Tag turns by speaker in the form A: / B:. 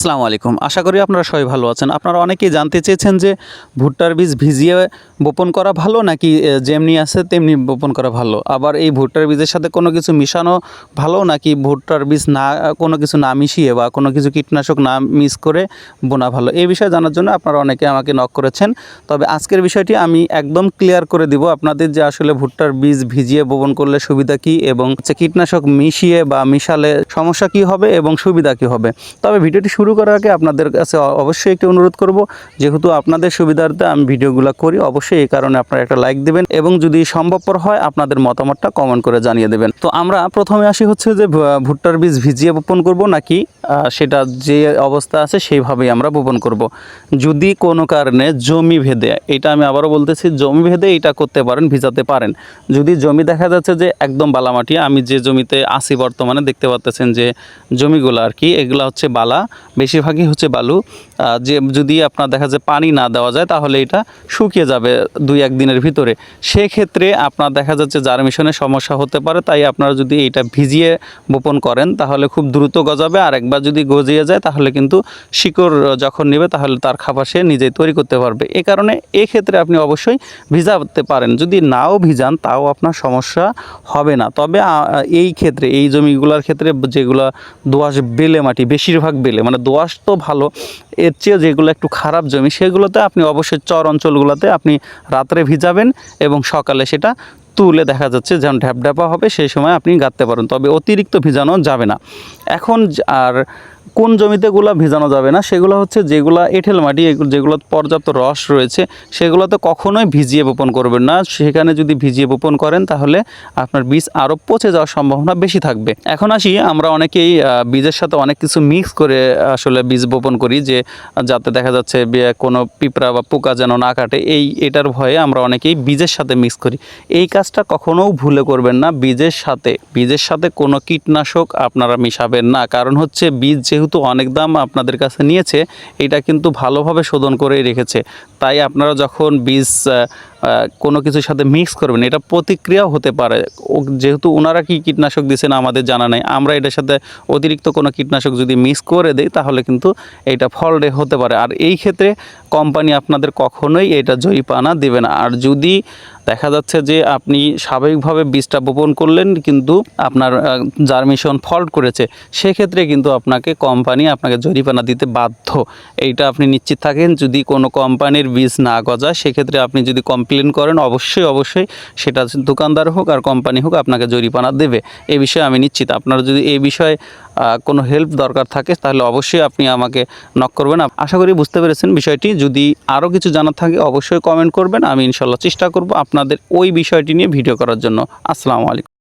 A: আসসালামু আলাইকুম। আশা করি আপনারা সবাই ভালো আছেন। আপনারা অনেকেই জানতে চেয়েছেন যে ভুট্টার বীজ ভিজিয়ে বপন করা ভালো নাকি যেমনি আছে তেমনি বপন করা ভালো? আবার এই ভুট্টার বীজের সাথে কোনো কিছু মিশানো ভালো নাকি ভুট্টার বীজ না, কোনো কিছু না মিশিয়ে বা কোনো কিছু কীটনাশক না মিস করে বোনা ভালো? এই বিষয়ে জানার জন্য আপনারা অনেকে আমাকে নক করেছেন। তবে আজকের বিষয়টি আমি একদম ক্লিয়ার করে দিব আপনাদের যে আসলে ভুট্টার বীজ ভিজিয়ে বপন করলে সুবিধা কি এবং কীটনাশক মিশিয়ে বা মিশালে সমস্যা কি হবে এবং সুবিধা কি হবে। তবে ভিডিওটি শুরু করার আগে আপনাদের কাছে অবশ্যই একটি অনুরোধ করব। যেহেতু আপনাদের সুবিধার্থে আমি ভিডিওগুলো করি, অবশ্যই এই কারণে আপনারা একটা লাইক দেবেন এবং যদি সম্ভবপর হয়, আপনাদের মতামতটা কমেন্ট করে জানিয়ে দেবেন। তো আমরা প্রথমে আসি হচ্ছে যে ভুট্টার বীজ ভিজিয়ে বপন করব নাকি সেটা যে অবস্থা আছে সেইভাবেই আমরা বপন করব। যদি কোনো কারণে জমি ভেদে, এটা আমি আবারও বলতেছি, জমি ভেদে এটা করতে পারেন, ভিজাতে পারেন। যদি জমি দেখা যাচ্ছে যে একদম বালামাটি, আমি যে জমিতে আসি বর্তমানে, দেখতে পাচ্তেছেন যে জমিগুলো আর কি, এগুলো হচ্ছে বালা বেশিরভাগই হচ্ছে বালু। যে যদি আপনার দেখা যায় পানি না দেওয়া যায়, তাহলে এটা শুকিয়ে যাবে দুই, এক দিনের ভিতরে। সেক্ষেত্রে আপনার দেখা যাচ্ছে জার্মিশনের সমস্যা হতে পারে, তাই আপনারা যদি এটা ভিজিয়ে বপন করেন, তাহলে খুব দ্রুত গজাবে। আর একবার যদি গজিয়ে যায়, তাহলে কিন্তু শিকড় যখন নেবে, তাহলে তার খাবার সে নিজেই তৈরি করতে পারবে। এ কারণে এক্ষেত্রে আপনি অবশ্যই ভিজাতে পারেন। যদি নাও ভিজান, তাও আপনার সমস্যা হবে না। তবে এই ক্ষেত্রে, এই জমিগুলোর ক্ষেত্রে যেগুলো দোআঁশ বেলে মাটি, বেশিরভাগ বেলে মানে দোআঁশ তো ভালো। এর চেয়ে যেগুলো একটু খারাপ জমি, সেগুলোতে আপনি অবশ্যই চর অঞ্চলগুলোতে আপনি রাত্রে ভিজাবেন এবং সকালে সেটা তুলে দেখা যাচ্ছে যেমন ঢ্যাপঢ্যাপা হবে, সেই সময় আপনি গাঁততে পারেন। তবে অতিরিক্ত ভিজানো যাবে না। এখন আর কোন জমিতেগুলো ভেজানো যাবে না, সেগুলো হচ্ছে যেগুলো এঁঠেল মাটি যেগুলো পর্যাপ্ত রস রয়েছে, সেগুলোতে কখনোই ভিজিয়ে বপন করবেন না। সেখানে যদি ভিজিয়ে বপন করেন, তাহলে আপনার বীজ আরও পচে যাওয়ার সম্ভাবনা বেশি থাকবে। এখন আসি, আমরা অনেকেই বীজের সাথে অনেক কিছু মিক্স করে আসলে বীজ বপন করি, যে যাতে দেখা যাচ্ছে কোনো পিঁপড়া বা পোকা যেন না কাটে, এই এটার ভয়ে আমরা অনেকেই বীজের সাথে মিক্স করি। এই কাজটা কখনোও ভুলে করবেন না, বীজের সাথে। বীজের সাথে কোনো কীটনাশক আপনারা মিশাবেন না, কারণ হচ্ছে বীজ যেহেতু অনেক দাম আপনাদের কাছে নিয়েছে, এটা কিন্তু ভালোভাবে শোধন করেই রেখেছে। তাই আপনারা যখন বীজ কোনো কিছুর সাথে মিক্স করবেন, এটা প্রতিক্রিয়াও হতে পারে। যেহেতু ওনারা কি কীটনাশক দিয়েছেন আমাদের জানা নেই, আমরা এটার সাথে অতিরিক্ত কোনো কীটনাশক যদি মিক্স করে দেই, তাহলে কিন্তু এটা ফলডে হতে পারে। আর এই ক্ষেত্রে কোম্পানি আপনাদের কখনোই এটা জরিপানা দেবে না। আর যদি দেখা যাচ্ছে যে আপনি স্বাভাবিকভাবে বীজটা বপন করলেন, কিন্তু আপনার জার্মিশন ফল্ট করেছে, সেক্ষেত্রে কিন্তু আপনাকে কোম্পানি আপনাকে জরিপানা দিতে বাধ্য। এইটা আপনি নিশ্চিত থাকেন, যদি কোনো কোম্পানির বীজ না গজায়, সেক্ষেত্রে আপনি যদি কমপ্লেন করেন, অবশ্যই অবশ্যই। সেটা দোকানদার হোক আর কোম্পানি হোক আপনাকে জরিপানা দেবে। এ বিষয়ে আমি নিশ্চিত। আপনার যদি এই বিষয়ে কোনো হেল্প দরকার থাকে, তাহলে অবশ্যই আপনি আমাকে নক করবেন। আশা করি বুঝতে পেরেছেন বিষয়টি। যদি আরও কিছু জানার থাকে, অবশ্যই কমেন্ট করবেন। আমি ইনশাল্লাহ চেষ্টা করব আপনাদের ওই বিষয়টি নিয়ে ভিডিও করার জন্য। আসসালামু আলাইকুম।